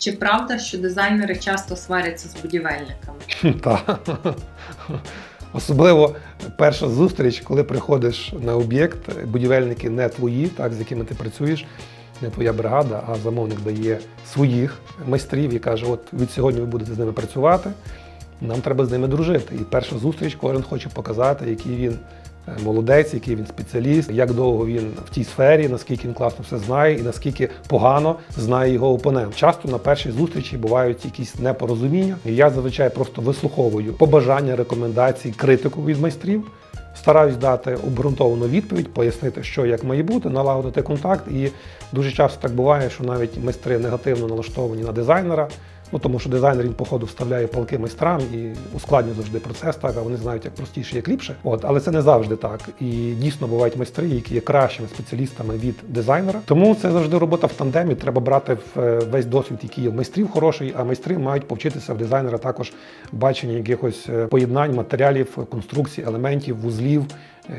Чи правда, що дизайнери часто сваряться з будівельниками? Та. Особливо перша зустріч, коли приходиш на об'єкт, будівельники не твої, так, з якими ти працюєш, не твоя бригада, а замовник дає своїх майстрів і каже: от від сьогодні ви будете з ними працювати, нам треба з ними дружити. І перша зустріч кожен хоче показати, який він молодець, який він спеціаліст, як довго він в тій сфері, наскільки він класно все знає і наскільки погано знає його опонент. Часто на першій зустрічі бувають якісь непорозуміння. І я зазвичай просто вислуховую побажання, рекомендації, критику від майстрів. Стараюсь дати обґрунтовану відповідь, пояснити, що як має бути, налагодити контакт. І дуже часто так буває, що навіть майстри негативно налаштовані на дизайнера. Ну тому що дизайнер він, походу, вставляє палки майстрам і ускладнює завжди процес, так а вони знають, як простіше, як ліпше. От, але це не завжди так. І дійсно бувають майстри, які є кращими спеціалістами від дизайнера. Тому це завжди робота в тандемі. Треба брати в е, весь досвід, який є майстрів хороший, а майстри мають повчитися в дизайнера також бачення якихось е, поєднань, матеріалів, конструкцій, елементів, вузлів.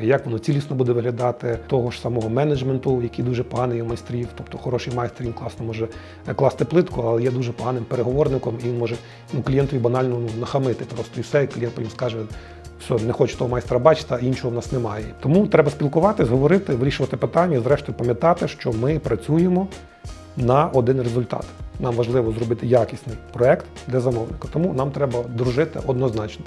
Як воно цілісно буде виглядати, того ж самого менеджменту, який дуже поганий у майстрів. Тобто хороший майстер він класно може е, класти плитку, але є дуже поганим переговорником, і він може ну, клієнтові банально ну, нахамити просто і все. І клієнт потім скаже, все, не хочу того майстра бачити, а іншого в нас немає. Тому треба спілкуватись, говорити, вирішувати питання, і зрештою пам'ятати, що ми працюємо на один результат. Нам важливо зробити якісний проект для замовника, тому нам треба дружити однозначно.